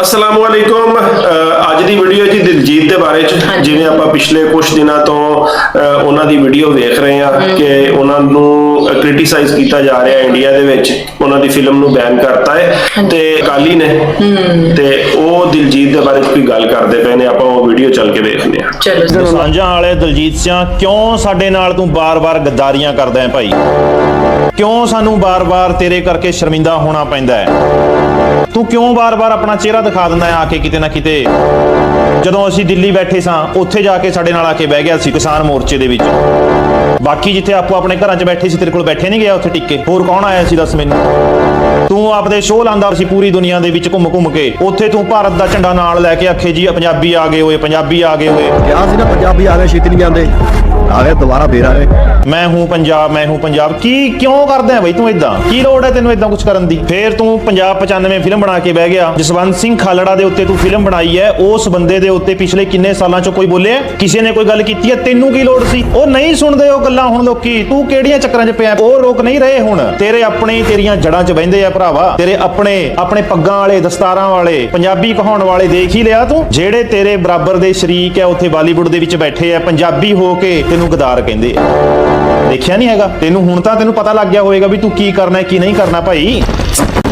ਅਸਲਾਮ ਅੱਜ ਦੀ ਵੀਡੀਓ ਜੀ ਦਿਲਜੀਤ ਦੇ ਬਾਰੇ ਚ। ਜਿਵੇਂ ਆਪਾਂ ਪਿਛਲੇ ਕੁਝ ਦਿਨਾਂ ਤੋਂ ਉਹਨਾਂ ਦੀ ਵੀਡੀਓ ਵੇਖ ਰਹੇ ਹਾਂ ਕਿ ਉਹਨਾਂ ਨੂੰ ਕ੍ਰਿਟਿਸਾਈਜ਼ ਕੀਤਾ ਜਾ ਰਿਹਾ ਇੰਡੀਆ ਦੇ ਵਿੱਚ। ਉਹਨਾਂ ਦੀ ਫਿਲਮ ਨੂੰ ਬੈਨ ਕਰਤਾ ਹੈ। ਤੇ ਕਾਲੀ ਨੇ। ਤੇ ਉਹ ਦਿਲਜੀਤ ਦੇ ਬਾਰੇ ਕੋਈ ਗੱਲ ਕਰਦੇ ਪਏ ਨੇ। ਆਪਾਂ ਉਹ ਵੀਡੀਓ ਚੱਲ ਕੇ ਵੇਖਦੇ ਹਾਂ। ਚਲੋ ਸਾਂਝਾਂ ਵਾਲੇ ਦਲਜੀਤ ਸਿੰਘ ਕਿਉਂ ਸਾਡੇ ਨਾਲ ਤੂੰ ਬਾਰ-ਬਾਰ ਗੱਦਾਰੀਆਂ ਕਰਦਾ ਹੈ ਭਾਈ? ਕਿਉਂ ਸਾਨੂੰ ਬਾਰ-ਬਾਰ ਤੇਰੇ ਕਰਕੇ ਸ਼ਰਮਿੰਦਾ ਹੋਣਾ ਪੈਂਦਾ ਹੈ? ਤੂੰ ਕਿਉਂ ਬਾਰ-ਬਾਰ ਆਪਣਾ ਚਿਹਰਾ ਦਿਖਾ ਦਿੰਦਾ ਆ ਕੇ ਕਿਤੇ ਨਾ ਕਿਤੇ? ਜਦੋਂ ਅਸੀਂ ਦਿੱਲੀ ਬੈਠੇ ਸਾਂ, ਉੱਥੇ ਜਾ ਕੇ ਸਾਡੇ ਨਾਲ ਆ ਕੇ ਬਹਿ ਗਿਆ ਸੀ ਕਿਸਾਨ ਮੋਰਚੇ ਦੇ ਵਿੱਚ। ਬਾਕੀ ਜਿੱਥੇ ਆਪੋ ਆਪਣੇ ਘਰਾਂ 'ਚ ਬੈਠੇ ਸੀ, ਤੇਰੇ ਕੋਲ ਬੈਠੇ ਨਹੀਂ ਗਿਆ ਉੱਥੇ ਟਿੱਕੇ? ਹੋਰ ਕੌਣ ਆਇਆ ਸੀ ਦੱਸ ਮੈਨੂੰ? ਤੂੰ ਆਪਦੇ ਸ਼ੋਅ ਲਾਂਦਾ ਸੀ ਪੂਰੀ ਦੁਨੀਆ ਦੇ ਵਿੱਚ ਘੁੰਮ ਘੁੰਮ ਕੇ। ਉੱਥੇ ਤੂੰ ਭਾਰਤ ਦਾ ਝੰਡਾ ਨਾਲ ਲੈ ਕੇ ਆਖੇ ਜੀ, ਪੰਜਾਬੀ ਆ ਗਏ ਹੋਏ, ਪੰਜਾਬੀ ਆ ਗਏ ਹੋਏ। ਕਿਹਾ ਸੀ ਨਾ, ਪੰਜਾਬੀ ਆ ਗਏ, ਛੇਤੀ ਨਹੀਂ ਜਾਂਦੇ। ਆ ਦੁਬਾਰਾ ਫੇਰ ਆ ਮੈਂ ਹੂੰ ਪੰਜਾਬ, ਮੈਂ ਹੂੰ ਪੰਜਾਬ। ਕੀ, ਕਿਉਂ ਕਰਦਾ ਹੈ ਬਈ ਤੂੰ ਇਦਾਂ ਕੀ ਲੋੜ ਹੈ ਤੈਨੂੰ ਇਦਾਂ ਕੁਝ ਕਰਨ ਦੀ? ਫੇਰ ਤੂੰ ਪੰਜਾਬ 95 ਫਿਲਮ ਬਣਾ ਕੇ ਬਹਿ ਗਿਆ। ਜਸਵੰਤ ਸਿੰਘ ਖਾਲੜਾ ਦੇ ਉੱਤੇ ਤੂੰ ਫਿਲਮ ਬਣਾਈ ਹੈ। ਉਸ ਬੰਦੇ ਦੇ ਉੱਤੇ ਪਿਛਲੇ ਕਿੰਨੇ ਸਾਲਾਂ 'ਚ ਕੋਈ ਬੋਲਿਆ? ਕਿਸੇ ਨੇ ਕੋਈ ਗੱਲ ਕੀਤੀ ਹੈ? ਤੈਨੂੰ ਕੀ ਲੋੜ ਸੀ? ਉਹ ਨਹੀਂ ਸੁਣਦੇ ਉਹ ਗੱਲਾਂ ਹੁਣ ਲੋਕੀ। ਤੂੰ ਕਿਹੜੀਆਂ ਚੱਕਰਾਂ 'ਚ ਪਿਆ? ਉਹ ਰੋਕ ਨਹੀਂ ਰਹੇ ਹੁਣ। ਤੇਰੇ ਆਪਣੇ, ਤੇਰੀਆਂ ਜੜਾਂ 'ਚ ਬਹਿੰਦੇ ਆ ਭਰਾਵਾ। ਤੇਰੇ ਆਪਣੇ ਆਪਣੇ ਪੱਗਾਂ ਵਾਲੇ, ਦਸਤਾਰਾਂ ਵਾਲੇ, ਪੰਜਾਬੀ ਕਹਾਉਣ ਵਾਲੇ ਦੇਖ ਹੀ ਲਿਆ ਤੂੰ? ਜਿਹੜੇ ਤੇਰੇ ਬਰਾਬਰ ਦੇ ਸ਼ਰੀਕ ਹੈ, ਉੱਥੇ ਬਾਲੀਵੁੱਡ ਦੇ ਵਿੱਚ ਬੈਠੇ ਆ, ਪੰਜਾਬੀ ਹੋ ਕੇ ਤੈਨੂੰ ਗਦਾਰ ਕਹਿੰਦੇ ਆ। ਦੇਖਿਆ ਨਹੀਂ ਹੈਗਾ? ਤੈਨੂੰ ਹੁਣ ਤਾਂ ਤੈਨੂੰ ਪਤਾ ਲੱਗ ਗਿਆ ਹੋਵੇਗਾ ਵੀ ਤੂੰ ਕੀ ਕਰਨਾ ਹੈ, ਕੀ ਨਹੀਂ ਕਰਨਾ ਭਾਈ।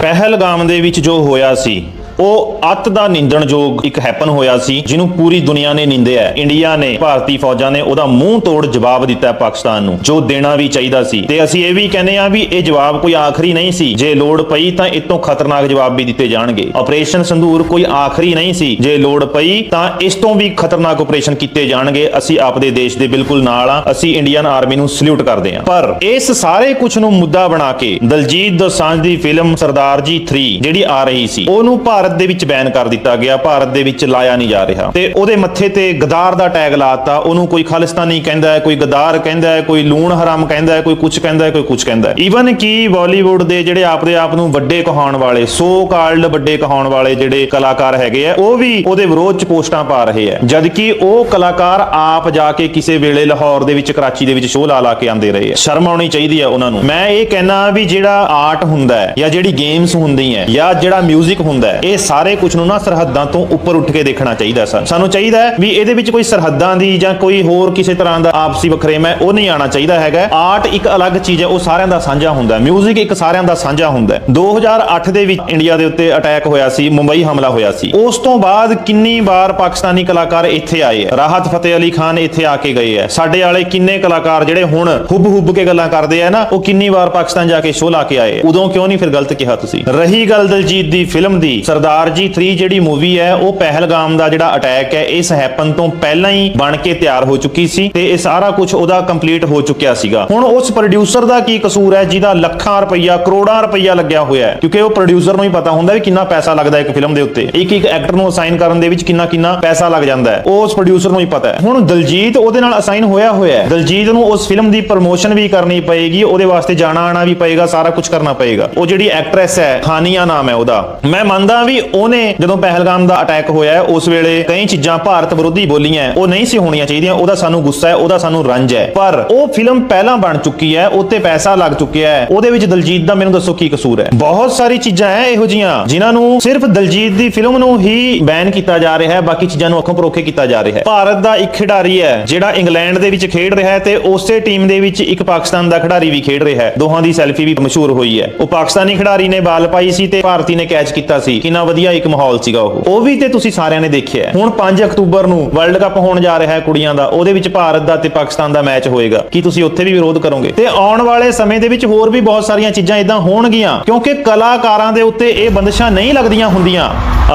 ਪਹਿਲਗਾਮ ਦੇ ਵਿੱਚ ਜੋ ਹੋਇਆ ਸੀ ਉਹ ਅੱਤ ਦਾ ਨਿੰਦਣਯੋਗ ਇੱਕ ਹੈਪਨ ਹੋਇਆ ਸੀ, ਜਿਹਨੂੰ ਪੂਰੀ ਦੁਨੀਆ ਨੇ ਨਿੰਦਿਆ। ਇੰਡੀਆ ਨੇ ਭਾਰਤੀ ਫੌਜਾਂ ਨੇ ਉਹਦਾ ਮੂੰਹ ਤੋੜ ਜਵਾਬ ਦਿੱਤਾ ਪਾਕਿਸਤਾਨ ਨੂੰ, ਜੋ ਦੇਣਾ ਵੀ ਚਾਹੀਦਾ ਸੀ। ਤੇ ਅਸੀਂ ਇਹ ਵੀ ਕਹਿੰਦੇ ਆ ਵੀ ਇਹ ਜਵਾਬ ਕੋਈ ਆਖਰੀ ਨਹੀਂ ਸੀ। ਜੇ ਲੋੜ ਪਈ ਤਾਂ ਇਹ ਖਤਰਨਾਕ ਜਵਾਬ ਵੀ ਦਿੱਤੇ ਜਾਣਗੇ। ਆਪਰੇਸ਼ਨ ਸੰਦੂਰ ਕੋਈ ਆਖਰੀ ਨਹੀਂ ਸੀ। ਜੇ ਲੋੜ ਪਈ ਤਾਂ ਇਸ ਤੋਂ ਵੀ ਖਤਰਨਾਕ ਆਪਰੇਸ਼ਨ ਕੀਤੇ ਜਾਣਗੇ। ਅਸੀਂ ਆਪਦੇ ਦੇਸ਼ ਦੇ ਬਿਲਕੁਲ ਨਾਲ ਆ ਅਸੀਂ ਇੰਡੀਅਨ ਆਰਮੀ ਨੂੰ ਸਲੂਟ ਕਰਦੇ ਹਾਂ। ਪਰ ਇਸ ਸਾਰੇ ਕੁਝ ਨੂੰ ਮੁੱਦਾ ਬਣਾ ਕੇ ਦਲਜੀਤ ਦੋਸਾਂਝ ਦੀ ਫਿਲਮ ਸਰਦਾਰ ਜੀ 3 ਜਿਹੜੀ ਆ ਰਹੀ ਸੀ, ਉਹਨੂੰ ਭਾਰਤ ਦੇ ਵਿੱਚ ਬੈਨ ਕਰ ਦਿੱਤਾ ਗਿਆ, ਭਾਰਤ ਦੇ ਵਿੱਚ ਲਾਇਆ ਨਹੀਂ ਜਾ ਰਿਹਾ। ਤੇ ਉਹਦੇ ਮੱਥੇ ਤੇ ਗਦਾਰ ਦਾ ਟੈਗ ਲਾਤਾ, ਉਹਨੂੰ ਕੋਈ ਖਾਲਿਸਤਾਨੀ ਕਹਿੰਦਾ ਹੈ, ਕੋਈ ਗਦਾਰ ਕਹਿੰਦਾ ਹੈ, ਕੋਈ ਲੂਣ ਹਰਾਮ ਕਹਿੰਦਾ ਹੈ, ਕੋਈ ਕੁਝ ਕਹਿੰਦਾ ਹੈ, ਕੋਈ ਕੁਝ ਕਹਿੰਦਾ ਹੈ। ਈਵਨ ਕਿ ਬਾਲੀਵੁੱਡ ਦੇ ਜਿਹੜੇ ਆਪਦੇ ਆਪ ਨੂੰ ਵੱਡੇ ਕਹਾਉਣ ਵਾਲੇ ਸੋ ਕਾਲਡ ਵੱਡੇ ਕਹਾਉਣ ਵਾਲੇ ਜਿਹੜੇ ਕਲਾਕਾਰ ਹੈਗੇ ਆ, ਉਹ ਵੀ ਉਹਦੇ ਵਿਰੋਧ ਚ ਪੋਸਟਾਂ ਪਾ ਰਹੇ ਆ। ਜਦਕਿ ਉਹ ਕਲਾਕਾਰ ਆਪ ਜਾ ਕੇ ਕਿਸੇ ਵੇਲੇ ਲਾਹੌਰ ਦੇ ਵਿੱਚ, ਕਰਾਚੀ ਦੇ ਵਿੱਚ ਸ਼ੋਅ ਲਾ ਲਾ ਕੇ ਆਉਂਦੇ ਰਹੇ ਆ। ਸ਼ਰਮ ਆਉਣੀ ਚਾਹੀਦੀ ਆ ਉਹਨਾਂ ਨੂੰ। ਮੈਂ ਇਹ ਕਹਿਣਾ ਵੀ ਜਿਹੜਾ ਆਰਟ ਹੁੰਦਾ ਹੈ, ਜਾਂ ਜਿਹੜੀ ਗੇਮਸ ਹੁੰਦੀਆਂ, ਜਾਂ ਜਿਹੜਾ 뮤직 ਹੁੰਦਾ ਹੈ, ਇਹ ਸਾਰੇ ਕੁਝ ਨੂੰ ਨਾ ਸਰਹੱਦਾਂ ਤੋਂ ਉੱਪਰ ਉੱਠ ਕੇ ਦੇਖਣਾ ਚਾਹੀਦਾ ਸਨ ਸਾਨੂੰ ਚਾਹੀਦਾ ਹੈ ਵੀ ਇਹਦੇ ਵਿੱਚ ਕੋਈ ਸਰਹੱਦਾਂ ਦੀ ਜਾਂ ਕੋਈ ਹੋਰ ਕਿਸੇ ਤਰ੍ਹਾਂ ਦਾ ਆਪਸੀ ਵਖਰੇਮ ਹੈ ਉਹ ਨਹੀਂ ਆਣਾ ਚਾਹੀਦਾ ਹੈਗਾ। ਆਰਟ ਇੱਕ ਅਲੱਗ ਚੀਜ਼ ਹੈ, ਉਹ ਸਾਰਿਆਂ ਦਾ ਸਾਂਝਾ ਹੁੰਦਾ ਹੈ। 뮤직 ਇੱਕ ਸਾਰਿਆਂ ਦਾ ਸਾਂਝਾ ਹੁੰਦਾ ਹੈ। 2008 ਦੇ ਵਿੱਚ ਇੰਡੀਆ ਦੇ ਉੱਤੇ ਅਟੈਕ ਹੋਇਆ ਸੀ, ਮੁੰਬਈ ਹਮਲਾ ਹੋਇਆ ਸੀ। ਉਸ ਤੋਂ ਬਾਅਦ ਕਿੰਨੀ ਵਾਰ ਪਾਕਿਸਤਾਨੀ ਕਲਾਕਾਰ ਇੱਥੇ ਆਏ ਹੈ? ਰਾਹਤ ਫਤਿਹ ਅਲੀ ਖਾਨ ਇੱਥੇ ਆ ਕੇ ਗਏ ਹੈ। ਸਾਡੇ ਵਾਲੇ ਕਿੰਨੇ ਕਲਾਕਾਰ ਜਿਹੜੇ ਹੁਣ ਹੁੱਬ ਹੁੱਬ ਕੇ ਗੱਲਾਂ ਕਰਦੇ ਆ ਨਾ, ਉਹ ਕਿੰਨੀ ਵਾਰ ਪਾਕਿਸਤਾਨ ਜਾ ਕੇ ਸ਼ੋਅ ਲਾ ਕੇ ਆਏ ਉਦੋਂ ਕਿਉਂ ਨਹੀਂ ਫਿਰ ਗਲਤ ਕਿਹਾ ਤੁਸੀਂ? ਰਹੀ ਗੱਲ ਦਲਜੀਤ ਦੀ ਫਿਲਮ ਦੀ, ਸਰਦਾਰ ਜੀ 3 ਜਿਹੜੀ ਮੂਵੀ ਹੈ, ਉਹ ਪਹਿਲਗਾਮ ਦਾ ਜਿਹੜਾ ਅਟੈਕ ਹੈ, ਇਸ ਹੈਪਨ ਤੋਂ ਪਹਿਲਾਂ ਹੀ ਬਣ ਕੇ ਤਿਆਰ ਹੋ ਚੁੱਕੀ ਸੀ ਤੇ ਇਹ ਸਾਰਾ ਕੁਝ ਉਹਦਾ ਕੰਪਲੀਟ ਹੋ ਚੁੱਕਿਆ ਸੀਗਾ। ਹੁਣ ਉਸ ਪ੍ਰੋਡਿਊਸਰ ਦਾ ਕੀ ਕਸੂਰ ਹੈ, ਜਿਹਦਾ ਲੱਖਾਂ ਰੁਪਈਆ, ਕਰੋੜਾਂ ਰੁਪਈਆ ਲੱਗਿਆ ਹੋਇਆ ਹੈ? ਕਿਉਂਕਿ ਉਹ ਪ੍ਰੋਡਿਊਸਰ ਨੂੰ ਹੀ ਪਤਾ ਹੁੰਦਾ ਵੀ ਕਿੰਨਾ ਪੈਸਾ ਲੱਗਦਾ ਇੱਕ ਫਿਲਮ ਦੇ ਉੱਤੇ। ਇੱਕ ਇੱਕ ਐਕਟਰ ਨੂੰ ਅਸਾਈਨ ਕਰਨ ਦੇ ਵਿੱਚ ਕਿੰਨਾ ਕਿੰਨਾ ਪੈਸਾ ਲੱਗ ਜਾਂਦਾ ਹੈ। ਉਹ ਉਸ ਪ੍ਰੋਡਿਊਸਰ ਨੂੰ ਹੀ ਪਤਾ ਹੈ। ਹੁਣ ਦਲਜੀਤ ਉਹਦੇ ਨਾਲ ਅਸਾਈਨ ਹੋਇਆ ਹੋਇਆ ਹੈ। ਦਲਜੀਤ ਨੂੰ ਉਸ ਫਿਲਮ ਦੀ ਪ੍ਰਮੋਸ਼ਨ ਵੀ ਕਰਨੀ ਪਏਗੀ, ਉਹਦੇ ਵਾਸਤੇ ਜਾਣਾ ਆਣਾ ਵੀ ਪਏਗਾ, ਸਾਰਾ ਕੁਝ ਕਰਨਾ ਪਏਗਾ। ਉਹ ਜਿਹੜੀ ਐਕਟਰੈਸ ਹੈ ਖਾਨੀਆ ਨਾਮ ਹੈ ਉਹਦਾ। ਮੈਂ ਮੰਨਦਾ ਵੀ ਉਹਨੇ ਜਦੋਂ ਪਹਿਲਗਾਮ ਦਾ ਅਟੈਕ ਹੋਇਆ ਉਸ ਵੇਲੇ ਕਈ ਚੀਜ਼ਾਂ ਭਾਰਤ ਵਿਰੋਧੀ ਬੋਲੀਆਂ ਉਹ ਨਹੀਂ ਸੀ ਹੋਣੀਆਂ ਚਾਹੀਦੀਆਂ, ਉਹਦਾ ਸਾਨੂੰ ਗੁੱਸਾ ਹੈ, ਉਹਦਾ ਸਾਨੂੰ ਰੰਜ ਹੈ। ਪਰ ਉਹ ਫਿਲਮ ਪਹਿਲਾਂ ਬਣ ਚੁੱਕੀ ਹੈ, ਉੱਤੇ ਪੈਸਾ ਲੱਗ ਚੁੱਕਿਆ ਹੈ, ਉਹਦੇ ਵਿੱਚ ਦਲਜੀਤ ਦਾ ਮੈਨੂੰ ਦੱਸੋ ਕੀ ਕਸੂਰ ਹੈ? ਬਹੁਤ ਸਾਰੀ ਚੀਜ਼ਾਂ ਹੈ ਇਹੋ ਜੀਆਂ, ਜਿਨ੍ਹਾਂ ਨੂੰ ਸਿਰਫ ਦਲਜੀਤ ਦੀ ਫਿਲਮ ਨੂੰ ਹੀ ਬੈਨ ਕੀਤਾ ਜਾ ਰਿਹਾ ਹੈ, ਬਾਕੀ ਚੀਜ਼ਾਂ ਨੂੰ ਅੱਖੋਂ ਪਰੋਖੇ ਕੀਤਾ ਜਾ ਰਿਹਾ ਹੈ। ਭਾਰਤ ਦਾ ਇੱਕ ਖਿਡਾਰੀ ਹੈ, ਜਿਹੜਾ ਇੰਗਲੈਂਡ ਦੇ ਵਿੱਚ ਖੇਡ ਰਿਹਾ ਹੈ ਤੇ ਉਸੇ ਟੀਮ ਦੇ ਵਿੱਚ ਇੱਕ ਪਾਕਿਸਤਾਨ ਦਾ ਖਿਡਾਰੀ ਵੀ ਖੇਡ ਰਿਹਾ ਹੈ। ਦੋਹਾਂ ਦੀ ਸੈਲਫੀ ਵੀ ਮਸ਼ਹੂਰ ਹੋਈ ਹੈ। ਉਹ ਪਾਕਿਸਤਾਨੀ ਖਿਡਾਰੀ ਨੇ ਬਾਲ ਪਾਈ ਸੀ ਤੇ ਭਾਰਤੀ ਨੇ ਕੈਚ ਕੀਤਾ ਸੀ। ਕਿੰਨਾ ਵਧੀਆ ਇੱਕ ਮਾਹੌਲ ਸੀਗਾ ਉਹ। ਉਹ ਵੀ ਤੇ ਤੁਸੀਂ ਸਾਰਿਆਂ ਨੇ ਦੇਖਿਆ ਹੁਣ 5 ਅਕਤੂਬਰ ਨੂੰ ਵਰਲਡ ਕੱਪ ਹੋਣ ਜਾ ਰਿਹਾ ਹੈ ਕੁੜੀਆਂ ਦਾ, ਉਹਦੇ ਵਿੱਚ ਭਾਰਤ ਦਾ ਤੇ ਪਾਕਿਸਤਾਨ ਦਾ ਮੈਚ ਹੋਏਗਾ। ਕੀ ਤੁਸੀਂ ਉੱਥੇ ਵੀ ਵਿਰੋਧ ਕਰੋਗੇ? ਤੇ ਆਉਣ ਵਾਲੇ ਸਮੇਂ ਦੇ ਵਿੱਚ ਹੋਰ ਵੀ ਬਹੁਤ ਸਾਰੀਆਂ ਚੀਜ਼ਾਂ ਇਦਾਂ ਹੋਣਗੀਆਂ, ਕਿਉਂਕਿ ਕਲਾਕਾਰਾਂ ਦੇ ਉੱਤੇ ਇਹ ਬੰਦਸ਼ਾਂ ਨਹੀਂ ਲੱਗਦੀਆਂ ਹੁੰਦੀਆਂ।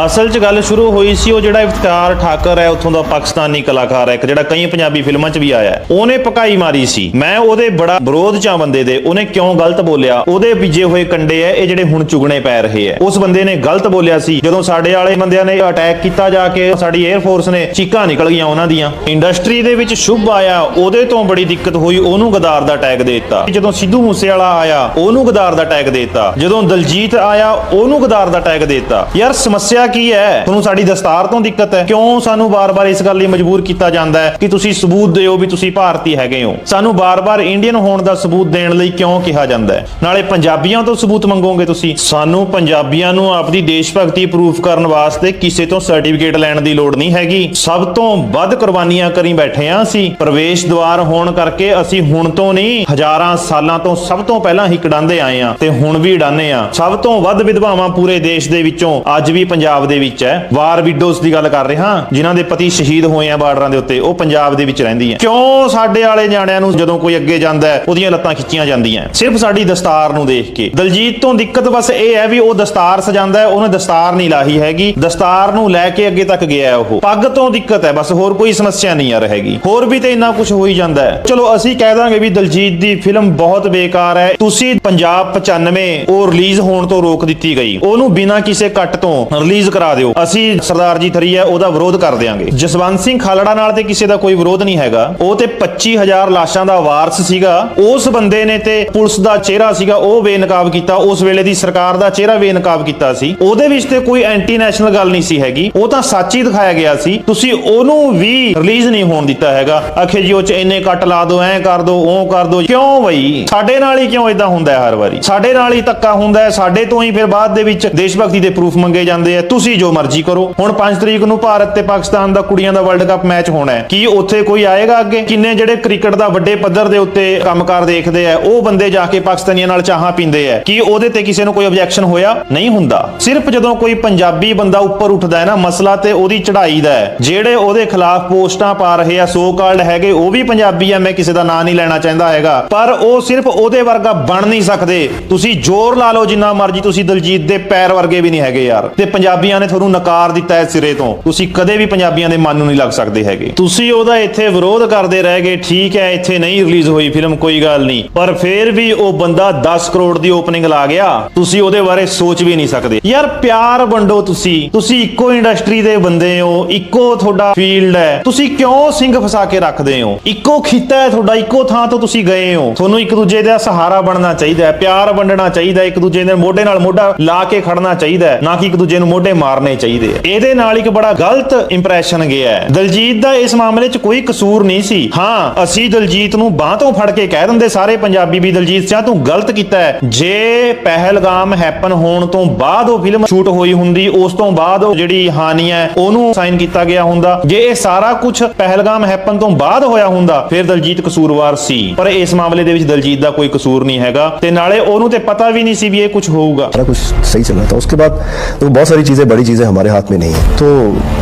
ਅਸਲ 'ਚ ਗੱਲ ਸ਼ੁਰੂ ਹੋਈ ਸੀ, ਉਹ ਜਿਹੜਾ ਇਫਤਕਾਰ ਠਾਕਰ ਹੈ, ਉੱਥੋਂ ਦਾ ਪਾਕਿਸਤਾਨੀ ਕਲਾਕਾਰ ਹੈ, ਇੱਕ ਜਿਹੜਾ ਕਈ ਪੰਜਾਬੀ ਫਿਲਮਾਂ 'ਚ ਵੀ ਆਇਆ ਉਹਨੇ ਪਕਾਈ ਮਾਰੀ ਸੀ। ਮੈਂ ਉਹਦੇ ਬੜਾ ਵਿਰੋਧ 'ਚ ਬੰਦੇ ਦੇ, ਉਹਨੇ ਕਿਉਂ ਗਲਤ ਬੋਲਿਆ? ਉਹਦੇ ਬੀਜੇ ਹੋਏ ਕੰਡੇ ਐ ਇਹ ਜਿਹੜੇ ਹੁਣ ਚੁਗਣੇ ਪੈ ਰਹੇ ਐ ਉਸ ਬੰਦੇ ਨੇ ਗਲਤ ਬੋਲਿਆ ਸੀ। ਜਦੋਂ ਸਾਡੇ ਵਾਲੇ ਬੰਦਿਆਂ ਨੇ ਅਟੈਕ ਕੀਤਾ ਜਾ ਕੇ, ਸਾਡੀ 에ਅਰ ਫੋਰਸ ਨੇ ਚੀਕਾਂ ਨਿਕਲ ਗਈਆਂ ਉਹਨਾਂ ਦੀਆਂ। ਇੰਡਸਟਰੀ ਦੇ ਵਿੱਚ ਸ਼ੁਭ ਆਇਆ, ਉਹਦੇ ਤੋਂ ਬੜੀ ਦਿੱਕਤ ਹੋਈ, ਉਹਨੂੰ ਗਦਾਰ ਦਾ ਟੈਗ ਦੇ ਦਿੱਤਾ। ਜਦੋਂ ਸਿੱਧੂ ਮੂਸੇਵਾਲਾ ਆਇਆ, ਉਹਨੂੰ ਗਦਾਰ ਦਾ ਟੈਗ ਦੇ ਦਿੱਤਾ। ਜਦੋਂ ਦਲਜੀਤ ਆਇਆ, ਉਹਨੂੰ ਗਦਾਰ ਦਾ ਟੈਗ ਦੇ ਦਿੱਤਾ। ਯਾਰ ਸਮੱਸਿਆ ਕੀ ਹੈ? ਤੁਹਾਨੂੰ ਸਾਡੀ ਦਸਤਾਰ ਤੋਂ ਦਿੱਕਤ ਹੈ। ਕਿਉਂ ਸਾਨੂੰ ਬਾਰ-ਬਾਰ ਇਸ ਗੱਲ ਲਈ ਮਜਬੂਰ ਕੀਤਾ ਜਾਂਦਾ ਹੈ ਕਿ ਤੁਸੀਂ ਸਬੂਤ ਦਿਓ ਵੀ ਤੁਸੀਂ ਭਾਰਤੀ ਹੈਗੇ ਹੋ? ਸਾਨੂੰ ਬਾਰ-ਬਾਰ ਇੰਡੀਅਨ ਹੋਣ ਦਾ ਸਬੂਤ ਦੇਣ ਲਈ ਕਿਉਂ ਕਿਹਾ ਜਾਂਦਾ ਹੈ? ਨਾਲੇ ਪੰਜਾਬੀਆਂ ਤੋਂ ਸਬੂਤ ਮੰਗੋਗੇ ਤੁਸੀਂ? ਸਾਨੂੰ ਪੰਜਾਬੀਆਂ ਨੂੰ ਆਪਦੀ ਦੇਸ਼ ਭਗਤੀ ਪ੍ਰੂਫ ਕਰਨ ਵਾਸਤੇ ਕਿਸੇ ਤੋਂ ਸਰਟੀਫਿਕੇਟ ਲੈਣ ਦੀ ਲੋੜ ਨਹੀਂ ਹੈਗੀ। ਸਭ ਤੋਂ ਵੱਧ ਕੁਰਬਾਨੀਆਂ ਕਰੀ ਬੈਠੇ ਆ ਅਸੀਂ। ਪ੍ਰਵੇਸ਼ ਦੁਆਰ ਹੋਣ ਕਰਕੇ ਅਸੀਂ ਹੁਣ ਤੋਂ ਨਹੀਂ, ਹਜ਼ਾਰਾਂ ਸਾਲਾਂ ਤੋਂ ਸਭ ਤੋਂ ਪਹਿਲਾਂ ਹੀ ਕਡਾਂਦੇ ਆਏ ਆ ਤੇ ਹੁਣ ਵੀ ਡਾਨੇ ਆ। ਸਭ ਤੋਂ ਵੱਧ ਵਿਧਵਾਵਾਂ ਪੂਰੇ ਦੇਸ਼ ਦੇ ਵਿੱਚੋਂ ਅੱਜ ਵੀ ਪੰਜਾਬ ਦੇ ਵਿੱਚ ਹੈ। ਵਾਰ ਵਿਡੋਜ਼ ਦੀ ਗੱਲ ਕਰ ਰਿਹਾ, ਜਿਨ੍ਹਾਂ ਦੇ ਪਤੀ ਸ਼ਹੀਦ ਹੋਏ ਆ ਬਾਰਡਰਾਂ ਦੇ ਉੱਤੇ, ਉਹ ਪੰਜਾਬ ਦੇ ਵਿੱਚ ਰਹਿੰਦੀਆਂ ਕਿਉਂ ਸਾਡੇ ਵਾਲੇ ਜਾਣਿਆਂ ਨੂੰ ਜਦੋਂ ਕੋਈ ਅੱਗੇ ਜਾਂਦਾ ਹੈ, ਉਹਦੀਆਂ ਲੱਤਾਂ ਖਿੱਚੀਆਂ ਜਾਂਦੀਆਂ ਸਿਰਫ ਸਾਡੀ ਦਸਤਾਰ ਨੂੰ ਦੇਖ ਕੇ। ਦਲਜੀਤ ਤੋਂ ਦਿੱਕਤ ਬਸ ਇਹ ਹੈ ਵੀ ਉਹ ਦਸਤਾਰ ਸਜਾਉਂਦਾ ਹੈ, ਉਹਨੇ ਦਸਤਾਰ ਨਹੀਂ ਲਾਹੀ ਹੈਗੀ, ਦਸਤਾਰ ਨੂੰ ਲੈ ਕੇ ਅੱਗੇ ਤੱਕ ਗਿਆ ਉਹ। ਪੱਗ ਤੋਂ ਦਿੱਕਤ ਹੈ, ਬਸ ਹੋਰ ਕੋਈ ਸਮੱਸਿਆ ਨਹੀਂ ਆ ਰਹੇਗੀ। ਹੋਰ ਵੀ ਤੇ ਇੰਨਾ ਕੁਝ ਹੋ ਹੀ ਜਾਂਦਾ ਹੈ। ਚਲੋ, ਅਸੀਂ ਕਹਿ ਦਾਂਗੇ ਵੀ ਦਲਜੀਤ ਦੀ ਫਿਲਮ ਬਹੁਤ ਬੇਕਾਰ ਹੈ। ਤੁਸੀਂ ਪੰਜਾਬ 95 ਉਹ ਰਿਲੀਜ਼ ਹੋਣ ਤੋਂ ਰੋਕ ਦਿੱਤੀ ਗਈ। ਉਹਨੂੰ ਬਿਨਾਂ ਕਿਸੇ ਕੱਟ ਤੋਂ ਰਿਲੀਜ਼ ਕਰਾ ਦਿਓ। ਅਸੀਂ ਸਰਦਾਰ ਜੀ ਥਰੀ ਹੈ, ਉਹਦਾ ਵਿਰੋਧ ਕਰ ਦਿਆਂਗੇ। ਜਸਵੰਤ ਸਿੰਘ ਖਾਲੜਾ ਨਾਲ ਤੇ ਕਿਸੇ ਦਾ ਕੋਈ ਵਿਰੋਧ ਨਹੀਂ ਹੈਗਾ। ਉਹ ਤੇ 25000 ਲਾਸ਼ਾਂ ਦਾ ਵਾਰਸ ਸੀਗਾ। ਉਸ ਬੰਦੇ ਨੇ ਤੇ ਪੁਲਿਸ ਦਾ ਚਿਹਰਾ ਸੀਗਾ, ਉਹ ਬੇਨਕਾਬ ਕੀਤਾ। ਉਸ ਵੇਲੇ ਦੀ ਸਰਕਾਰ ਦਾ ਚਿਹਰਾ ਬੇਨਕਾਬ ਕੀਤਾ ਸੀ। ਉਹਦੇ ਵਿੱਚ ਤੇ ਕੋਈ ਐਂਟੀ ਨੈਸ਼ਨਲ ਗੱਲ ਨਹੀਂ ਸੀ ਹੈਗੀ। ਉਹ ਤਾਂ ਸੱਚ ਹੀ ਦਿਖਾਇਆ ਗਿਆ ਸੀ। ਤੁਸੀਂ ਉਹਨੂੰ ਵੀ ਰਿਲੀਜ਼ ਨਹੀਂ ਹੋਣ ਦਿੱਤਾ ਹੈਗਾ। ਆਖੇ ਜੀ, ਉਹ ਚ ਇੰਨੇ ਕੱਟ ਲਾ ਦਿਓ ਐਂ ਕਰ ਦਿਓ ਉਹ ਕਰ ਦਿਓ ਕਿਉਂ ਬਈ? ਸਾਡੇ ਨਾਲ ਹੀ ਕਿਉਂ ਇਦਾਂ ਹੁੰਦਾ ਹੈ ਹਰ ਵਾਰੀ? ਸਾਡੇ ਨਾਲ ਹੀ ਧੱਕਾ ਹੁੰਦਾ ਹੈ। ਸਾਡੇ ਤੋਂ ਹੀ ਫਿਰ ਬਾਅਦ ਦੇ ਵਿੱਚ ਦੇਸ਼ ਭਗਤੀ ਦੇ ਪ੍ਰੂਫ ਮੰਗੇ ਜਾਂਦੇ ਆ। ਤੁਸੀਂ ਜੋ ਮਰਜ਼ੀ ਕਰੋ। ਹੁਣ 5 ਤਰੀਕ ਨੂੰ ਭਾਰਤ ਤੇ ਪਾਕਿਸਤਾਨ ਦਾ ਕੁੜੀਆਂ ਦਾ ਵਰਲਡ ਕੱਪ ਮੈਚ ਹੋਣਾ ਹੈ। ਕੀ ਉੱਥੇ ਕੋਈ ਆਏਗਾ ਅੱਗੇ? ਕਿੰਨੇ ਜਿਹੜੇ ਕ੍ਰਿਕਟ ਦਾ ਵੱਡੇ ਪੱਧਰ ਦੇ ਉੱਤੇ ਕੰਮਕਾਰ ਦੇਖਦੇ ਆ, ਉਹ ਬੰਦੇ ਜਾ ਕੇ ਪਾਕਿਸਤਾਨੀਆਂ ਨਾਲ ਚਾਹਾਂ ਪੀਂਦੇ ਆ। ਕੀ ਉਹਦੇ ਤੇ ਕਿਸੇ ਨੂੰ ਕੋਈ ਆਬਜੈਕਸ਼ਨ ਹੋਇਆ? ਨਹੀਂ ਹੁੰਦਾ। ਸਿਰਫ ਜਦੋਂ ਕੋਈ ਪੰਜਾਬੀ ਬੰਦਾ ਉੱਪਰ ਉੱਠਦਾ ਹੈ ਨਾ, ਮਸਲਾ ਤੇ ਉਹਦੀ ਚੜ੍ਹਾਈ ਦਾ ਹੈ। ਜਿਹੜੇ ਉਹਦੇ ਖਿਲਾਫ ਪੋਸਟਾਂ ਪਾ ਰਹੇ ਆ ਸੋ ਕਾਲਡ ਹੈਗੇ, ਉਹ ਵੀ ਪੰਜਾਬੀ ਆ, ਮੈਂ ਕਿਸੇ ਦਾ ਨਾਂ ਨਹੀਂ ਲੈਣਾ ਚਾਹੁੰਦਾ ਹੈਗਾ। ਪਰ ਉਹ ਸਿਰਫ ਉਹਦੇ ਵਰਗਾ ਬਣ ਨਹੀਂ ਸਕਦੇ। ਤੁਸੀਂ ਜ਼ੋਰ ਲਾ ਲਓ ਜਿੰਨਾ ਮਰਜ਼ੀ, ਤੁਸੀਂ ਦਲਜੀਤ ਦੇ ਪੈਰ ਵਰਗੇ ਵੀ ਨਹੀਂ ਹੈਗੇ ਯਾਰ। ਤੇ ਪੰਜਾਬੀਆਂ ਨੇ ਤੁਹਾਨੂੰ ਨਕਾਰ ਦਿੱਤਾ ਹੈ ਸਿਰੇ ਤੋਂ। ਤੁਸੀਂ ਕਦੇ ਵੀ ਪੰਜਾਬੀਆਂ ਦੇ ਮਨ ਨੂੰ ਨਹੀਂ ਲੱਗ ਸਕਦੇ ਹੈਗੇ। ਤੁਸੀਂ ਉਹਦਾ ਇੱਥੇ ਵਿਰੋਧ ਕਰਦੇ ਰਹਿ ਗਏ, ਠੀਕ ਹੈ, ਇੱਥੇ ਨਹੀਂ ਰਿਲੀਜ਼ ਹੋਈ ਫਿਲਮ, ਕੋਈ ਗੱਲ ਨਹੀਂ। ਪਰ ਫਿਰ ਵੀ ਉਹ ਬੰਦਾ 10 ਕਰੋੜ ਦੀ ਓਪਨਿੰਗ ਲਾ ਗਿਆ। ਤੁਸੀਂ ਉਹਦੇ ਬਾਰੇ ਸੋਚ ਵੀ ਨਹੀਂ ਸਕਦੇ। ਯਾਰ, ਪਿਆਰ ਵੰਡੋ ਤੁਸੀਂ। ਤੁਸੀਂ ਇੱਕੋ ਇੰਡਸਟਰੀ ਦੇ ਬੰਦੇ ਹੋ, ਇੱਕੋ ਤੁਹਾਡਾ ਫੀਲਡ ਹੈ। ਤੁਸੀਂ ਕਿਉਂ ਸਿੰਘ ਫਸਾ ਕੇ ਰੱਖਦੇ ਹੋ? ਇੱਕੋ ਖਿੱਤਾ ਹੈ ਤੁਹਾਡਾ, ਇੱਕੋ ਥਾਂ ਤੋਂ ਤੁਸੀਂ ਗਏ ਹੋ। ਤੁਹਾਨੂੰ ਇੱਕ ਦੂਜੇ ਦਾ ਸਹਾਰਾ ਬਣਨਾ ਚਾਹੀਦਾ ਹੈ, ਪਿਆਰ ਵੰਡਣਾ ਚਾਹੀਦਾ ਹੈ, ਇੱਕ ਦੂਜੇ ਦੇ ਮੋਢੇ ਨਾਲ ਮੋਢਾ ਲਾ ਕੇ ਖੜਨਾ ਚਾਹੀਦਾ ਹੈ, ਨਾ ਕਿ ਇੱਕ ਦੂਜੇ ਨੂੰ ਮੋਢੇ ਮਾਰਨੇ ਚਾਹੀਦੇ ਆ ਇਹਦੇ ਨਾਲ ਇੱਕ ਬੜਾ ਗਲਤ ਇੰਪ੍ਰੈਸ਼ਨ ਗਿਆ ਹੈ। ਦਲਜੀਤ ਦਾ ਇਸ ਮਾਮਲੇ 'ਚ ਕੋਈ ਕਸੂਰ ਨਹੀਂ ਸੀ। ਹਾਂ, ਅਸੀਂ ਦਲਜੀਤ ਨੂੰ ਬਾਹ ਤੋਂ ਫੜ ਕੇ ਕਹਿ ਦਿੰਦੇ ਸਾਰੇ ਪੰਜਾਬੀ ਵੀ, ਦਲਜੀਤ ਸਿਆ, ਤੂੰ ਗਲਤ ਕੀਤਾ ਹੈ। ਜੇ ਪਹਿਲਗਾਮ ਹੈਪਨ ਹੋਣ ਤੋਂ ਬਾਅਦ ਉਹ ਫਿਲਮ ਸ਼ੂਟ ਹੋਈ ਹੁੰਦੀ ਉਸ ਤੋਂ ਬਾਅਦ ਉਹ ਜਿਹੜੀ ਹਾਨੀ ਹੈ ਉਹਨੂੰ ਸਾਈਨ ਕੀਤਾ ਗਿਆ ਹੁੰਦਾ ਜੇ ਇਹ ਸਾਰਾ ਕੁਝ ਪਹਿਲਗਾਮ ਹੈਪਨ ਤੋਂ ਬਾਅਦ ਹੋਇਆ ਹੁੰਦਾ ਫਿਰ ਦਲਜੀਤ ਕਸੂਰਵਾਰ ਸੀ ਪਰ ਇਸ ਮਾਮਲੇ ਦੇ ਵਿੱਚ ਦਲਜੀਤ ਦਾ ਕੋਈ ਕਸੂਰ ਨਹੀਂ ਹੈਗਾ ਤੇ ਨਾਲੇ ਉਹਨੂੰ ਤੇ ਪਤਾ ਵੀ ਨਹੀਂ ਸੀ ਵੀ ਇਹ ਕੁਝ ਹੋਊਗਾ सारा कुछ सही चल रहा था उसके बाद तो बहुत सारी चीज़ें बड़ी चीज़ें हमारे हाथ में नहीं है तो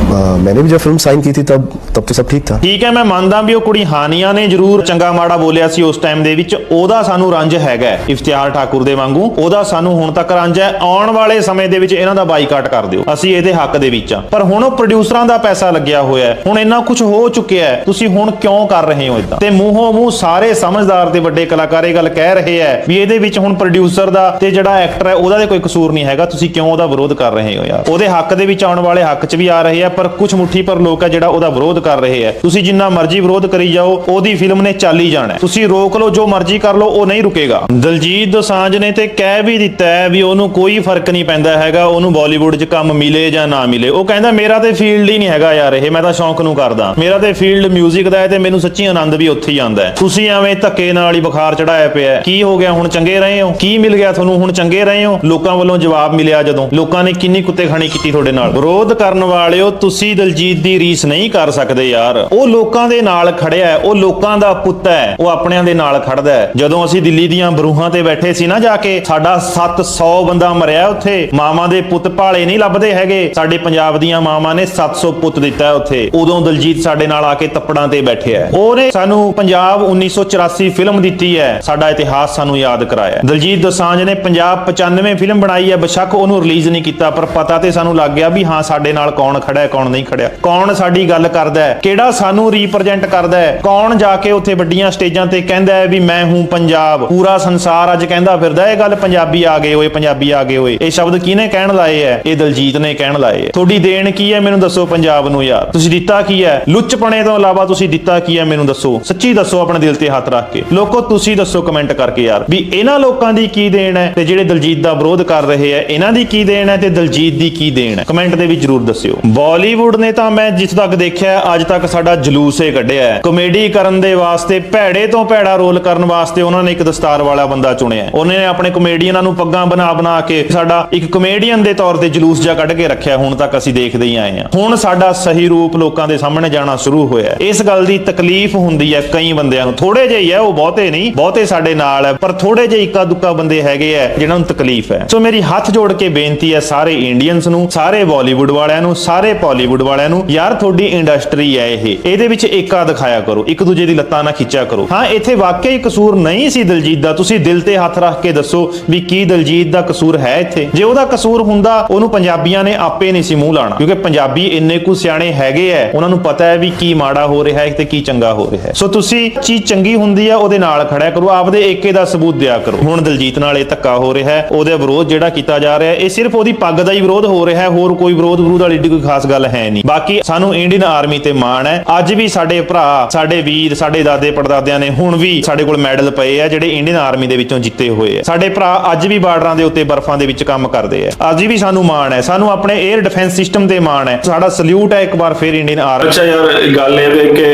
आ, मैंने भी जब फिल्म साइन की थी तब तब तो सब ठीक था ਠੀਕ ਹੈ ਮੈਂ ਮੰਨਦਾ ਵੀ ਉਹ ਕੁੜੀ ਹਾਨੀਆਂ ਨੇ ਜ਼ਰੂਰ ਚੰਗਾ ਮਾੜਾ ਬੋਲਿਆ ਸੀ ਉਸ ਟਾਈਮ ਦੇ ਵਿੱਚ ਉਹਦਾ ਸਾਨੂੰ ਰੰਜ ਹੈਗਾ ਹੈ, ਇਫਤਿਆਰ ਠਾਕੁਰ ਦੇ ਵਾਂਗੂ ਉਹਦਾ ਸਾਨੂੰ ਹੁਣ ਤੱਕ ਰੰਜ ਹੈ ਆਉਣ ਵਾਲੇ ਸਮੇਂ ਦੇ ਵਿੱਚ ਇਹਨਾਂ ਦਾ ਬਾਈਕਾਟ ਕਰ ਦਿਓ। ਅਸੀਂ ਇਹਦੇ ਹੱਕ ਦੇ ਵਿੱਚ ਆ ਪਰ ਹੁਣ ਉਹ ਪ੍ਰੋਡਿਊਸਰਾਂ ਦਾ ਪੈਸਾ ਲੱਗਿਆ ਹੋਇਆ ਹੈ। ਹੁਣ ਇੰਨਾ ਕੁਝ ਹੋ ਚੁੱਕਿਆ ਹੈ। ਤੁਸੀਂ ਹੁਣ ਕਿਉਂ ਕਰ ਰਹੇ ਹੋ ਇਦਾਂ ਤੇ ਮੂੰਹੋਂ ਮੂੰਹ ਸਾਰੇ ਸਮਝਦਾਰ ਤੇ ਵੱਡੇ ਕਲਾਕਾਰ ਇਹ ਗੱਲ ਕਹਿ ਰਹੇ ਹੈ ਵੀ ਇਹਦੇ ਵਿੱਚ ਹੁਣ ਪ੍ਰੋਡਿਊਸਰ ਦਾ ਤੇ ਜਿਹੜਾ ਐਕਟਰ ਹੈ, ਉਹਦਾ ਤੇ ਕੋਈ ਕਸੂਰ ਨਹੀਂ ਹੈਗਾ। ਤੁਸੀਂ ਕਿਉਂ ਉਹਦਾ ਵਿਰੋਧ ਕਰ ਰਹੇ ਹੋ ਯਾਰ? ਉਹਦੇ ਹੱਕ ਦੇ ਵਿੱਚ ਆਉਣ ਵਾਲੇ ਹੱਕ 'ਚ ਵੀ ਆ ਰਹੇ ਆ ਪਰ ਕੁਝ ਮੁੱਠੀ ਪਰ ਲੋਕ ਹੈ ਜਿਹੜਾ ਉਹਦਾ ਵਿਰੋਧ ਕਰ ਰਹੇ ਆ ਤੁਸੀਂ ਜਿੰਨਾ ਮਰਜ਼ੀ ਵਿਰੋਧ ਕਰੀ ਜਾਓ, ਉਹਦੀ ਫਿਲਮ ਨੇ ਚੱਲ ਹੀ ਜਾਣਾ ਹੈ। ਤੁਸੀਂ ਰੋਕ ਲਓ, ਜੋ ਮਰਜ਼ੀ ਕਰ ਲਓ, ਉਹ ਨਹੀਂ ਰੁਕੇਗਾ। ਦਲਜੀਤ ਦੋਸਾਂਝ ਨੇ ਤੇ ਕਹਿ ਵੀ ਦਿੱਤਾ ਹੈ ਵੀ ਉਹਨੂੰ ਕੋਈ ਫ਼ਰਕ ਨਹੀਂ ਪੈਂਦਾ ਹੈਗਾ। ਉਹਨੂੰ ਬਾਲੀਵੁੱਡ 'ਚ ਕੰਮ ਮਿਲੇ ਜਾਂ ਨਾ ਮਿਲੇ। ਉਹ ਕਹਿੰਦਾ, ਮੇਰਾ ਤੇ ਫੀਲਡ ਹੀ ਨਹੀਂ ਹੈਗਾ ਯਾਰ ਇਹ, ਮੈਂ ਤਾਂ ਸ਼ੌਂਕ ਨੂੰ ਕਰਦਾ। ਮੇਰਾ ਤੇ ਫੀਲਡ 뮤직 ਦਾ ਹੈ ਤੇ ਮੈਨੂੰ ਸੱਚੀ ਆਨੰਦ ਵੀ ਉੱਥੇ ਹੀ ਆਉਂਦਾ ਹੈ। ਤੁਸੀਂ ਐਵੇਂ ਧੱਕੇ ਨਾਲ ਹੀ ਬੁਖਾਰ ਚੜਾਇਆ ਪਿਆ ਕੀ ਹੋ ਗਿਆ? ਹੁਣ ਚੰਗੇ ਰਹੇ ਹੋ? ਕੀ ਮਿਲ ਗਿਆ ਤੁਹਾਨੂੰ? ਹੁਣ ਚੰਗੇ ਰਹੇ ਹੋ? ਲੋਕਾਂ ਵੱਲੋਂ ਜਵਾਬ ਮਿਲਿਆ ਜਦੋਂ। ਲੋਕਾਂ ਨੇ ਕਿੰਨੀ ਕੁੱਤੇ ਖਾਣੀ ਕੀਤੀ ਤੁਹਾਡੇ ਨਾਲ? ਵਿਰੋਧ ਕਰਨ ਵਾਲਿਓ, ਤੁਸੀਂ ਦਲਜੀਤ ਦੀ ਰੀਸ ਨਹੀਂ ਕਰ ਸਕਦੇ ਯਾਰ। ਉਹ ਲੋਕਾਂ ਦੇ ਨਾਲ ਖੜਿਆ ਉਹ ਲੋਕਾਂ ਦਾ ਪੁੱਤ ਹੈ। ਉਹ ਆਪਣਿਆਂ ਦੇ ਨਾਲ ਖੜਦਾ ਹੈ। ਜਦੋਂ ਅਸੀਂ ਦਿੱਲੀ ਦੀਆਂ ਬਰੂਹਾਂ ਤੇ ਬੈਠੇ ਸੀ ਨਾ ਜਾ ਕੇ, ਸਾਡਾ 700 ਬੰਦਾ ਮਰਿਆ ਉੱਥੇ। ਮਾਵਾਂ ਦੇ ਪੁੱਤ ਭਾਲੇ ਨਹੀਂ ਲੱਭਦੇ ਹੈਗੇ। ਸਾਡੇ ਪੰਜਾਬ ਦੀਆਂ ਮਾਵਾਂ ਨੇ 700 ਪੁੱਤ ਦਿੱਤਾ ਉੱਥੇ। ਉਦੋਂ ਦਲਜੀਤ ਸਾਡੇ ਨਾਲ ਆ ਕੇ ਤੱਪੜਾਂ ਤੇ ਬੈਠਿਆ ਹੈ। ਉਹਨੇ ਸਾਨੂੰ ਪੰਜਾਬ 1984 ਫਿਲਮ ਦਿੱਤੀ ਹੈ। ਸਾਡਾ ਇਤਿਹਾਸ ਸਾਨੂੰ ਯਾਦ ਕਰਾਇਆ ਦਲਜੀਤ ਦੋਸਾਂਝ ਨੇ ਪੰਜਾਬ 95 ਫਿਲਮ ਬਣਾਈ ਹੈ। ਬੇਸ਼ੱਕ ਉਹਨੂੰ ਰਿਲੀਜ਼ ਨਹੀਂ ਕੀਤਾ, ਪਰ ਪਤਾ ਤੇ ਸਾਨੂੰ ਲੱਗ ਗਿਆ ਵੀ ਹਾਂ, ਸਾਡੇ ਨਾਲ ਕੌਣ ਖੜਾ ਹੈ ਕੌਣ ਨਹੀਂ ਖੜਿਆ। ਕੌਣ ਸਾਡੀ ਗੱਲ ਕਰਦਾ ਹੈ? ਕਿਹੜਾ ਸਾਨੂੰ ਰੀਪਰੈਜ਼ੈਂਟ ਕਰਦਾ ਹੈ? ਕੌਣ ਜਾ ਕੇ ਉੱਥੇ ਵੱਡੀਆਂ ਸਟੇਜਾਂ ਤੇ ਕਹਿੰਦਾ ਹੈ ਵੀ ਮੈਂ ਹੂੰ ਪੰਜਾਬ? ਪੂਰਾ ਸੰਸਾਰ ਅੱਜ ਕਹਿੰਦਾ ਫਿਰਦਾ ਇਹ ਗੱਲ ਪੰਜਾਬੀ ਆ ਗਏ ਹੋਏ, ਪੰਜਾਬੀ ਆ ਗਏ ਹੋਏ। ਇਹ ਸ਼ਬਦ ਕਿਹਨੇ ਕਹਿਣ ਲਾਏ ਹੈ ਇਹ ਦਲਜੀਤ ਨੇ ਕਹਿਣ ਲਾਏ ਹੈ ਤੁਹਾਡੀ ਦੇਣ ਕੀ ਹੈ ਮੈਨੂੰ ਦੱਸੋ ਪੰਜਾਬ ਨੂੰ ਯਾਰ। ਤੁਸੀਂ ਦਿੱਤਾ ਕੀ ਹੈ ਲੁੱਚਪਣੇ ਤੋਂ ਇਲਾਵਾ ਤੁਸੀਂ ਦਿੱਤਾ ਕੀ ਹੈ ਮੈਨੂੰ ਦੱਸੋ। ਸੱਚੀ ਦੱਸੋ ਆਪਣੇ ਦਿਲ ਤੇ ਹੱਥ ਰੱਖ ਕੇ। ਲੋਕੋ, ਤੁਸੀਂ ਦੱਸੋ ਕਮੈਂਟ ਕਰਕੇ ਯਾਰ। ਵੀ ਇਹਨਾਂ ਲੋਕਾਂ ਦੀ ਕੀ ਦੇਣ ਹੈ ਤੇ ਜਿਹੜੇ ਦਲਜੀਤ ਦਾ ਵਿਰੋਧ ਕਰ ਰਹੇ ਹੈ ਇਹਨਾਂ ਦੀ ਕੀ ਦੇਣ ਹੈ ਤੇ ਦਲਜੀਤ ਦੀ ਕੀ ਦੇਣ ਹੈ ਕਮੈਂਟ ਦੇ ਵਿੱਚ ਜਰੂਰ ਦੱਸਿਓ। ਬਾਲੀਵੁੱਡ ਨੇ ਤਾਂ ਮੈਂ ਜਿੱਥੇ ਤੱਕ ਦੇਖਿਆ, ਅੱਜ ਤੱਕ ਸਾਡਾ ਜਲੂਸ ਹੀ ਕੱਢਿਆ ਹੈ ਕਮੇਡੀ ਕਰਨ ਦੇ ਵਾਸਤੇ ਭੈੜੇ ਤੋਂ ਭੈੜਾ ਰੋਲ ਕਰਨ ਵਾਸਤੇ ਉਹਨਾਂ ਨੇ ਇੱਕ ਦਸਤਾਰ ਵਾਲਾ ਬੰਦਾ ਚੁਣਿਆ ਹੈ। ਉਹਨੇ ਨੇ ਆਪਣੇ ਕਮੇਡੀਅਨਾਂ ਨੂੰ ਪੱਗਾਂ ਬਣਾ ਬਣਾ ਕੇ ਸਾਡਾ ਇੱਕ ਕਮੇਡੀਅਨ ਦੇ ਤੌਰ ਤੇ ਜਲੂਸ ਜਾਂ ਕੱਢ ਕੇ ਰੱਖਿਆ, ਹੁਣ ਤੱਕ ਅਸੀਂ ਦੇਖਦੇ ਹੀ ਆਏ ਹਾਂ। ਹੁਣ ਸਾਡਾ ਸਹੀ ਰੂਪ ਲੋਕਾਂ ਦੇ ਸਾਹਮਣੇ ਜਾਣਾ ਸ਼ੁਰੂ ਹੋਇਆ ਇਸ ਗੱਲ ਦੀ ਤਕਲੀਫ ਹੁੰਦੀ ਹੈ ਕਈ ਬੰਦਿਆਂ ਨੂੰ। ਥੋੜੇ ਜਿਹੇ ਹੀ ਹੈ, ਉਹ ਬਹੁਤੇ ਨਹੀਂ, ਬਹੁਤੇ ਸਾਡੇ ਨਾਲ ਹੈ, ਪਰ ਥੋੜੇ ਜਿਹੇ ਇੱਕਾ ਦੁੱਕਾ ਬੰਦੇ ਹੈਗੇ ਆ ਜਿਨ੍ਹਾਂ ਨੂੰ ਤਕਲੀਫ ਹੈ। ਸੋ ਮੇਰੀ ਹੱਥ ਜੋੜ ਕੇ ਬੇਨਤੀ ਹੈ ਸਾਰੇ ਇੰਡੀਅਨਸ ਨੂੰ, ਸਾਰੇ ਬਾਲੀਵੁੱਡ ਵਾਲਿਆਂ ਨੂੰ, ਸਾਰੇ ਪਾਲੀਵੁੱਡ ਵਾਲਿਆਂ ਨੂੰ, ਯਾਰ, ਤੁਹਾਡੀ ਇੰਡਸਟਰੀ ਹੈ ਇਹ। ਇਹਦੇ ਵਿੱਚ ਏਕਾ ਦਿਖਾਇਆ ਕਰੋ, ਇੱਕ ਦੂਜੇ ਦੀ ਲੱਤਾਂ ਨਾ ਖਿੱਚਿਆ ਕਰੋ। ਹਾਂ, ਇੱਥੇ ਵਾਕਈ ਕਸੂਰ ਨਹੀਂ ਸੀ ਦਿਲਜੀਤ ਦਾ। ਤੁਸੀਂ ਦਿਲ ਤੇ ਹੱਥ ਰੱਖ ਕੇ ਦੱਸੋ ਵੀ ਕੀ ਦਲਜੀਤ ਦਾ ਕਸੂਰ ਹੈ ਇੱਥੇ? ਜੇ ਉਹਦਾ ਕਸੂਰ ਹੁੰਦਾ ਉਹਨੂੰ ਪੰਜਾਬੀਆਂ ਨੇ ਆਪੇ ਨਹੀਂ ਸੀ ਮੂੰਹ ਲਾਣਾ। ਕਿਉਂਕਿ ਪੰਜਾਬੀ ਇੰਨੇ ਕੁ ਸਿਆਣੇ ਹੈਗੇ ਐ, ਉਹਨਾਂ ਨੂੰ ਪਤਾ ਹੈ ਵੀ ਕੀ ਮਾੜਾ ਹੋ ਰਿਹਾ ਹੈ ਤੇ ਕੀ ਚੰਗਾ ਹੋ ਰਿਹਾ ਹੈ। ਸੋ ਤੁਸੀਂ ਚੀਜ਼ ਚੰਗੀ ਹੁੰਦੀ ਆ ਉਹਦੇ ਨਾਲ ਖੜਿਆ ਕਰੋ, ਆਪਦੇ ਏਕੇ ਦਾ ਸਬੂਤ ਦਿਆ ਕਰੋ। ਹੁਣ ਦਲਜੀਤ ਨਾਲ ਇਹ ਧੱਕਾ ਹੋ ਰਿਹਾ ਹੈ, ਉਹਦੇ ਵਿਰੋਧ ਜਿਹੜਾ ਕੀਤਾ ਜਾ ਰਿਹਾ ਹੈ ਇਹ ਸਿਰਫ ਉਹਦੀ ਪੱਗ ਦਾ ਹੀ ਵਿਰੋਧ ਹੋ ਰਿਹਾ ਹੈ, ਹੋਰ ਕੋਈ ਵਿਰੋਧ ਵਿਰੋਧ ਵਾਲੀ ਕੋਈ ਖਾਸ ਗੱਲ ਹੈ ਨਹੀਂ। ਬਾਕੀ ਸਾਨੂੰ ਇੰਡੀਅਨ ਆਰਮੀ ਤੇ ਮਾਣ ਹੈ ਅੱਜ ਵੀ ਸਾਡੇ ਭਰਾ, ਸਾਡੇ ਵੀਰ, ਸਾਡੇ ਦਾਦੇ ਪੜਦਾਦਿਆਂ ਨੇ ਹੁਣ ਵੀ ਸਾਡੇ ਕੋਲ ਮੈਡਲ ਪਏ ਆ ਜਿਹੜੇ ਇੰਡੀਅਨ ਆਰਮੀ ਦੇ ਵਿੱਚੋਂ ਜਿੱਤੇ ਹੋਏ ਆ ਸਾਡੇ ਭਰਾ ਅੱਜ ਵੀ ਬਾਰਡਰਾਂ ਦੇ ਉੱਤੇ ਬਰਫ਼ਾਂ ਦੇ ਵਿੱਚ ਕੰਮ ਕਰਦੇ ਆ ਅੱਜ ਵੀ ਸਾਨੂੰ ਮਾਣ ਹੈ, ਸਾਨੂੰ ਆਪਣੇ 에ਅਰ ਡਿਫੈਂਸ ਸਿਸਟਮ ਤੇ ਮਾਣ ਹੈ। ਸਾਡਾ ਸਲੂਟ ਹੈ ਇੱਕ ਵਾਰ ਫਿਰ ਇੰਡੀਅਨ ਆਰਮੀ ਅੱਛਾ ਯਾਰ ਗੱਲ ਇਹ ਵੇ ਕਿ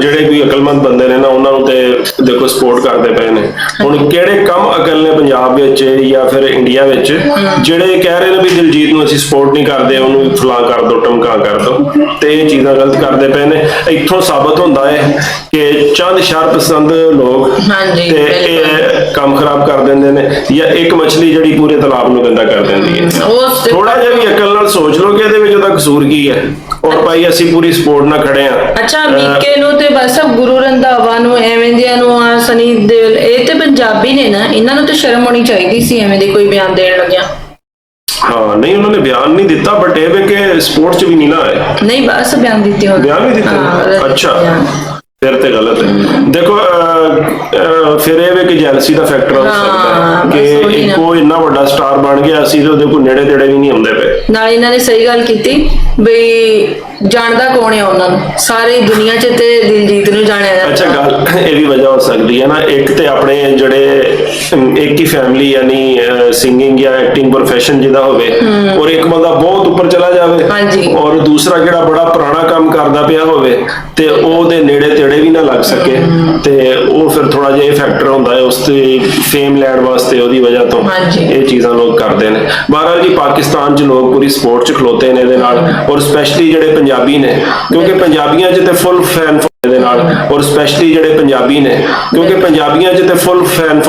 ਜਿਹੜੇ ਕੋਈ ਅਕਲਮੰਦ ਬੰਦੇ ਨੇ ਨਾ, ਉਹਨਾਂ ਨੂੰ ਤੇ ਦੇਖੋ ਸਪੋਰਟ ਕਰਦੇ ਪਏ ਨੇ। ਹੁਣ ਕਿਹੜੇ ਕੰਮ ਅਕਲ ਨੇ ਪੰਜਾਬ ਵਿੱਚ ਜਾਂ ਫਿਰ ਇੰਡੀਆ ਵਿੱਚ ਜਿਹੜੇ ਕਹਿ ਰਹੇ ਨੇ ਵੀ ਦਿਲਜੀਤ ਨੂੰ ਅਸੀਂ ਸਪੋਰਟ ਨਹੀਂ ਕਰਦੇ ਉਹਨੂੰ ਫਲਾਂ ਕਰ ਦੋ ਟਮਕਾ ਕਰ ਦੋ ਤੇ ਇਹ ਚੀਜ਼ਾਂ ਗਲਤ ਕਰਦੇ ਪਏ ਨੇ। ਇੱਥੋਂ ਸਾਬਤ ਹੁੰਦਾ ਹੈ ਕਿ ਚੰਦ ਸ਼ਰ ਪਸੰਦ ਲੋਕ ਹਾਂਜੀ, ਤੇ ਇਹ ਕੰਮ ਖਰਾਬ ਕਰ ਦਿੰਦੇ ਨੇ ਜਾਂ ਇੱਕ ਮਛਲੀ ਜਿਹੜੀ ਪੂਰੇ ਤਲਾਬ ਨੂੰ ਗੰਦਾ ਕਰ ਦਿੰਦੀ ਹੈ। ਥੋੜਾ ਜਿਹਾ ਵੀ ਅਕਲ ਨਾਲ ਸੋਚ ਲਓ ਕਿ ਇਹਦੇ ਵਿੱਚ ਉਹਦਾ ਕਸੂਰ ਕੀ ਹੈ। ਔਰ ਭਾਈ ਅਸੀਂ ਪੂਰੀ ਸਪੋਰਟ ਨਾਲ ਖੜੇ ਆ ਅੱਛਾ ਮੀਕੇ ਨੂੰ ਤੇ ਬਸ ਗੁਰੂ ਰੰਧਾਵਾ ਨੂੰ ਐਵੇਂ ਦਿਆਂ ਨੂੰ ਆ ਸਨੀ ਦਿਓਲ ਇਹ ਤੇ ਪੰਜਾਬੀ ਨੇ ਨਾ ਇਹਨਾਂ ਨੂੰ ਤਾਂ ਸ਼ਰਮ ਆਉਣੀ ਚਾਹੀਦੀ ਸੀ ਐਵੇਂ ਦੇ ਕੋਈ ਬਿਆਨ ਦੇਣ ਲੱਗਿਆ। ਹਾਂ ਨਹੀਂ ਉਹਨਾਂ ਨੇ ਬਿਆਨ ਨਹੀਂ ਦਿੱਤਾ ਬਟ ਇਹ ਵੀ ਕਿ ਸਪੋਰਟ 'ਚ ਵੀ ਨਹੀਂ ਨਾ ਆਏ ਨਹੀਂ ਬਸ ਬਿਆਨ ਦਿੱਤੇ ਹੁਣ ਬਿਆਨ ਵੀ ਦਿੱਤੇ ਅੱਛਾ। ਫਿਰ ਤੇ ਗਲਤ ਹੈ। ਦੇਖੋ ਫਿਰ ਇਹ ਵੀ ਕਿ ਜੈਲਸੀ ਦਾ ਫੈਕਟਰ ਹੋ ਸਕਦਾ ਹੈ ਕਿ। ਇੱਕੋ ਇੰਨਾ ਵੱਡਾ ਸਟਾਰ ਬਣ ਗਿਆ ਅਸੀਂ ਤੇ ਉਹਦੇ ਕੋਲ ਨੇੜੇ ਤੇੜੇ ਵੀ ਨਹੀਂ ਹੁੰਦੇ ਪਏ। ਨਾਲ ਇਹਨਾਂ ਨੇ ਸਹੀ ਗੱਲ ਕੀਤੀ ਬਈ ਜਾਣਦਾ ਕੌਣ ਹੈ ਉਹਨਾਂ ਨੂੰ? ਸਾਰੀ ਦੁਨੀਆ 'ਚ ਤੇ ਦਿਲਜੀਤ ਨੂੰ ਜਾਣਿਆ ਜਾਂਦਾ। ਅੱਛਾ ਗੱਲ ਇਹ ਵੀ ਵਜ੍ਹਾ ਹੋ ਸਕਦੀ ਹੈ ਨਾ। ਇੱਕ ਤੇ ਆਪਣੇ ਜਿਹੜੇ ਇੱਕ ਹੀ ਫੈਮਿਲੀ ਯਾਨੀ ਸਿੰਗਿੰਗ ਜਾਂ ਐਕਟਿੰਗ profession ਜਿਹਦਾ ਹੋਵੇ ਔਰ ਇੱਕ ਬੰਦਾ ਬਹੁਤ ਉੱਪਰ ਚਲਾ ਜਾਵੇ ਹਾਂਜੀ। ਔਰ ਦੂਸਰਾ ਜਿਹੜਾ ਬੜਾ ਪੁਰਾਣਾ ਕੰਮ ਕਰਦਾ ਪਿਆ ਹੋਵੇ ਤੇ ਉਹਦੇ ਨੇੜੇ ਤੇੜੇ ਵੀ ਨਾ ਲੱਗ ਸਕੇ ਤੇ ਉਹ ਫਿਰ ਥੋੜਾ ਜਿਹਾ ਇਹ ਫੈਕਟਰ ਹੁੰਦਾ ਹੈ ਉਸ ਤੇ ਫੇਮ ਲੈਣ ਵਾਸਤੇ ਉਹਦੀ ਵਜ੍ਹਾ ਤੋਂ। ਇਹ ਚੀਜ਼ਾਂ ਲੋਕ ਕਰਦੇ ਨੇ ਬਹਰਹਾਲ ਜੀ ਪਾਕਿਸਤਾਨ 'ਚ ਲੋਕ ਪੂਰੀ ਸਪੋਰਟ 'ਚ ਖਲੋਤੇ ਨੇ ਇਹਦੇ ਨਾਲ ਔਰ ਸਪੈਸ਼ਲੀ ਜਿਹੜੇ ਪੰਜਾਬੀ ਨੇ ਕਿਉਂਕਿ ਪੰਜਾਬੀਆਂ 'ਚ ਤੇ ਫੁੱਲ ਫੈਨ ਦੇ ਨਾਲ ਔਰ ਸਪੈਸ਼ਲੀ ਜਿਹੜੇ ਪੰਜਾਬੀ ਨੇ ਕਿਉਂਕਿ ਪੰਜਾਬੀਆਂ 'ਚ ਤੇ ਫੁੱਲ ਫੈਨ